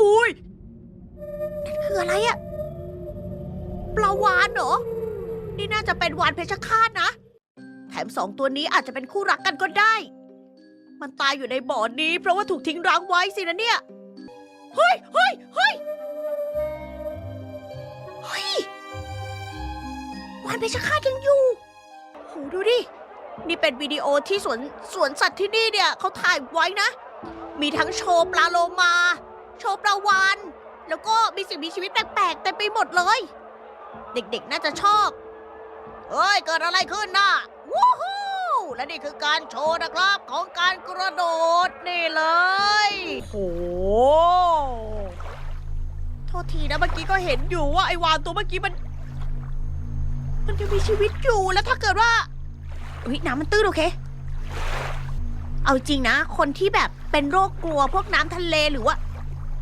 อุ้ยนั่นคืออะไรอะปลาวานเหรอ นี่น่าจะเป็นวานเพชรฆาตนะ แถมสองตัวนี้อาจจะเป็นคู่รักกันก็ได้ มันตายอยู่ในบ่อนี้ เพราะว่าถูกทิ้งร้างไว้สินะเนี่ย เฮ้ยเฮ้ยเฮ้ยเฮ้ยวานเพชรฆาตยังอยู่โหดูดิ นี่เป็นวิดีโอที่สวนสวนสัตว์ที่นี่เนี่ยเขาถ่ายไว้นะ มีทั้งโชว์ปลาโลมา ชว์ปลาวานแล้วก็มีสิ่งมีชีวิตแปลกๆเต็มไปหมดเลย เด็กๆน่าจะชอบเฮ้ย เกิดอะไรขึ้นน่ะวู้ฮู้และนี่คือการโชว์นะครับของการกระโดดนี่เลยโหโทษทีนะเมื่อกี้ก็เห็นอยู่ว่าไอ้วานตัวเมื่อกี้มัน มันยังมีชีวิตอยู่แล้วถ้าเกิดว่าเฮ้ยน้ำมันตื้นโอเค เอาจริงนะ คนที่แบบเป็นโรคกลัวพวกน้ำทะเลหรือว่า